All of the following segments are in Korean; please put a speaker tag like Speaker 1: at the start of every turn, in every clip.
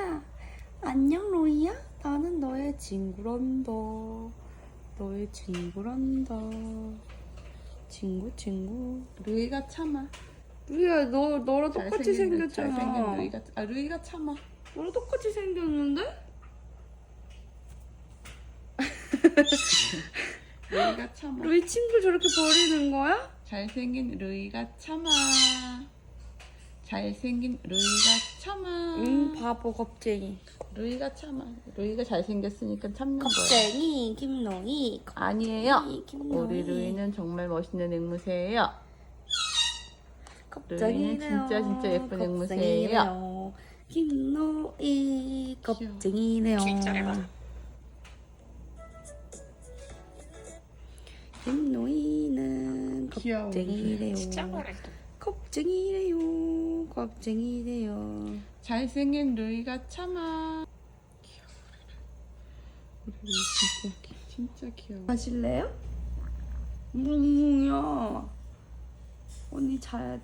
Speaker 1: 로이야. 안녕 로이야. 나는 너의 친구란다. 너의 친구란다. 친구 친구.
Speaker 2: 루이가 참아.
Speaker 1: 루이야 너 너랑 똑같이
Speaker 2: 잘생긴-
Speaker 1: 생겼잖아.
Speaker 2: 잘생긴 루이가 아 루이가 참아.
Speaker 1: 너랑 똑같이 생겼는데?
Speaker 2: 루이가 참아.
Speaker 1: 루이 친구 저렇게 버리는 거야?
Speaker 2: 잘생긴 루이가 참아. 잘생긴 루이가 참아.
Speaker 1: 응 바보 겁쟁이.
Speaker 2: 루이가 참아. 루이가 잘생겼으니까 참는 거야.
Speaker 1: 겁쟁이 김로이.
Speaker 2: 아니에요.
Speaker 1: 겁쟁이, 김로이.
Speaker 2: 우리 루이는 정말 멋있는 앵무새예요.
Speaker 1: 겁쟁이래요.
Speaker 2: 진짜 진짜 예쁜
Speaker 1: 겁쟁이래요. 김로이 겁쟁이래요. 김로이는
Speaker 2: 귀여워.
Speaker 1: 겁쟁이래요. 겁쟁이래요. 겁쟁이래요.
Speaker 2: 잘생긴 루이가 참아. 귀여워. 우리 루이 진짜 귀여워.
Speaker 1: 마실래요? 뭉뭉야. 언니 자야 돼.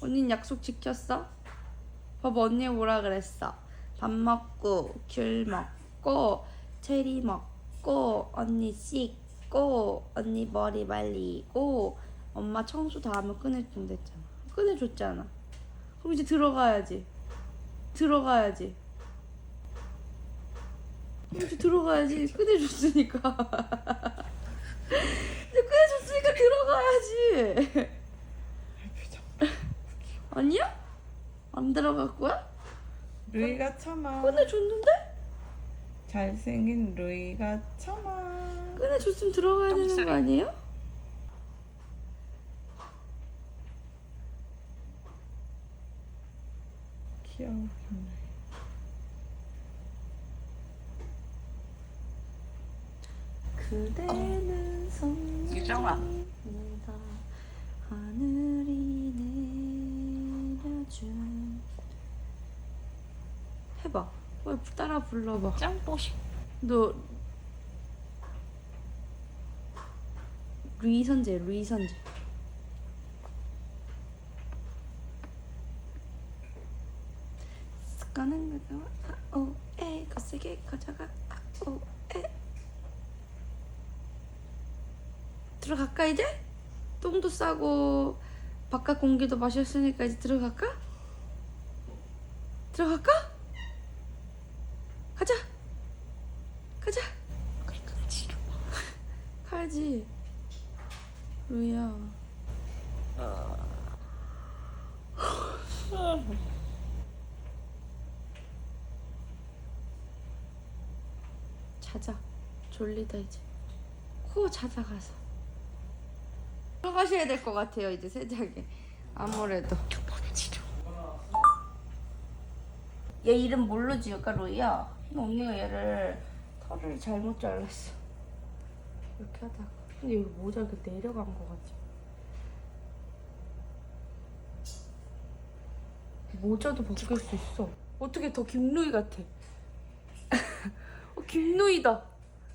Speaker 1: 언니 약속 지켰어? 봐봐 언니 뭐라 그랬어? 밥 먹고 귤 먹고 체리 먹고 언니 씻고 언니 머리 말리고 엄마 청소 다 하면 꺼내준댔잖아. 꺼내줬잖아. 그럼 이제 들어가야지. 들어가야지. 그럼 이제 들어가야지. 꺼내줬으니까. 이제 꺼내줬으니까 들어가야지. 아니야? 안 들어갈 거야?
Speaker 2: 루이가 참아.
Speaker 1: 꺼내줬는데?
Speaker 2: 잘생긴 루이가 참아.
Speaker 1: 꺼내줬으면 들어가야 되는 거 아니에요?
Speaker 2: 귀여워.
Speaker 1: 그대는
Speaker 3: 유정아.
Speaker 1: 성입니다 하늘이 내려준 해봐 왜 따라 불러봐
Speaker 3: 짱뽀식
Speaker 1: 너 루이선제 루이선제 습관은 가져와 아오에 거세게 가져가. 아오에. 들어갈까 이제? 똥도 싸고 바깥 공기도 마셨으니까 이제 들어갈까? 들어갈까? 가자. 가자. 가야지. 루이야 자자. 졸리다 이제. 코 자자 가서. 들어가셔야 될 것 같아요 이제 세장에. 아무래도. 얘 이름 뭘로 지을까 로이야? 언니가 얘를 털을 잘못 잘랐어. 이렇게 하다가. 근데 여기 모자 이렇게 내려간 거 같지? 모자도 벗길 수 있어. 어떻게 더 김루이 같아? 어, 김루이다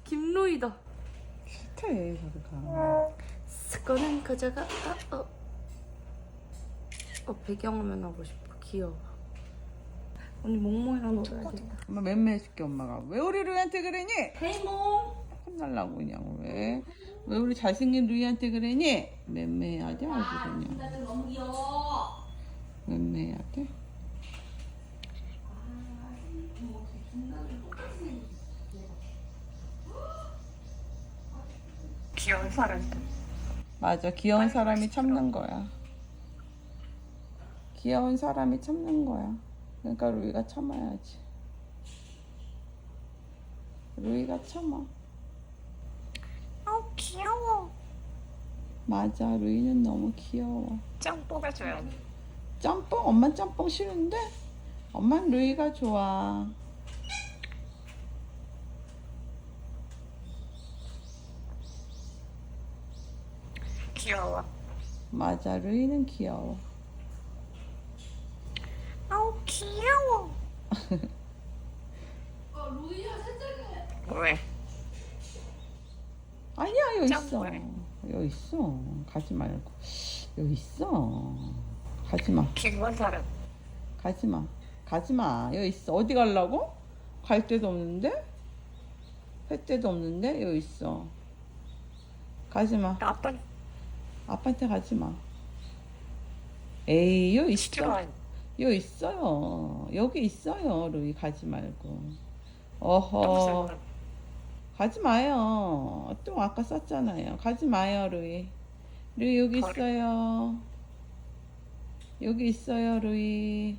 Speaker 1: 김루이다
Speaker 2: 싫대 저리가.
Speaker 1: 스커는 가져가 아, 어. 어 배경화면 하고 싶어 귀여워 언니 몽몽이랑 놀아야겠다
Speaker 2: 엄마 맴매해줄게 엄마가. 왜 우리 루이한테 그러니?
Speaker 1: 헤이몽
Speaker 2: 혼날라고 그냥 왜? 왜 우리 잘생긴 루이한테 그러니? 맴매해야 돼 아주 그냥.
Speaker 1: 너무 귀여워
Speaker 2: 맴매해야 돼.
Speaker 3: 귀여운 사람
Speaker 2: 맞아 귀여운 사람이 참는 거야. 귀여운 사람이 참는 거야. 그러니까 루이가 참아야지. 루이가 참아.
Speaker 3: 어 귀여워
Speaker 2: 맞아 루이는 너무 귀여워.
Speaker 3: 짱뽀가 줘야지
Speaker 2: 짬뽕? 엄마 짬뽕 싫은데? 엄만 루이가 좋아.
Speaker 3: 귀여워
Speaker 2: 맞아 루이는 귀여워.
Speaker 3: 아우 귀여워 왜?
Speaker 2: 아니야 여기 있어. 여기 있어. 가지 말고. 여기 있어. 가지 마.
Speaker 3: 귀여운 사람
Speaker 2: 가지 마. 가지 마 여기 있어 어디 가려고? 갈 데도 없는데? 할 데도 없는데? 여기 있어 가지마
Speaker 3: 아빠
Speaker 2: 아빠한테 가지 마. 에이 여기 있어. 여기 있어요. 여기 있어요. 루이 가지 말고. 어허. 가지 마요. 또 아까 썼잖아요. 가지 마요 루이. 루이 여기. 있어요. 여기 있어요 루이.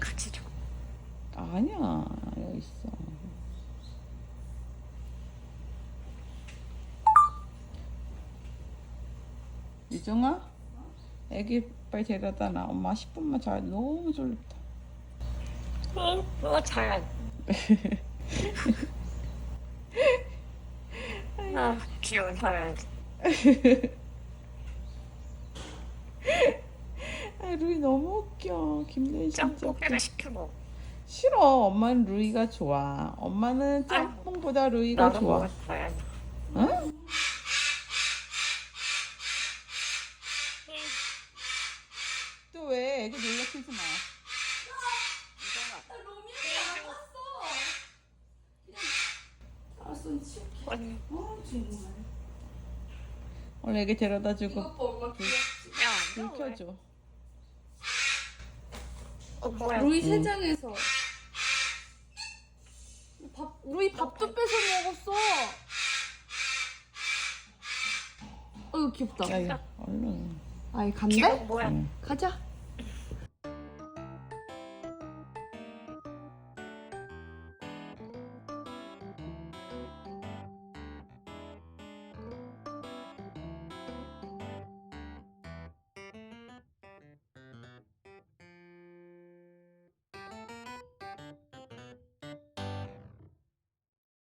Speaker 3: 같이 줘.
Speaker 2: 아니야. 여기 있어 유정아 애기 빨리 데려다 놔 엄마 10분만 자야 돼. 너무 졸립다
Speaker 3: 응, 뭐 잘. 아, 귀여운 사람.
Speaker 2: 아 루이 너무 웃겨 김대희 진짜
Speaker 3: 짬뽕게를
Speaker 2: 웃겨.
Speaker 3: 시켜먹.
Speaker 2: 싫어 엄마는 루이가 좋아 엄마는 짬뽕보다 루이가
Speaker 3: 나도
Speaker 2: 좋아
Speaker 3: 먹었어요.
Speaker 2: 응? 또 왜 마.
Speaker 3: 언니,
Speaker 1: 어, 정말.
Speaker 2: 오늘 애기 데려다 주고?
Speaker 3: 야,
Speaker 2: 불? 켜줘
Speaker 3: 어, 뭐야?
Speaker 1: 루이 세장에서 밥 루이 밥도 뺏어 먹었어. 어이구 귀엽다.
Speaker 2: 야 야 얼른
Speaker 1: 아이 간대?
Speaker 3: 뭐야?
Speaker 2: 응.
Speaker 1: 가자.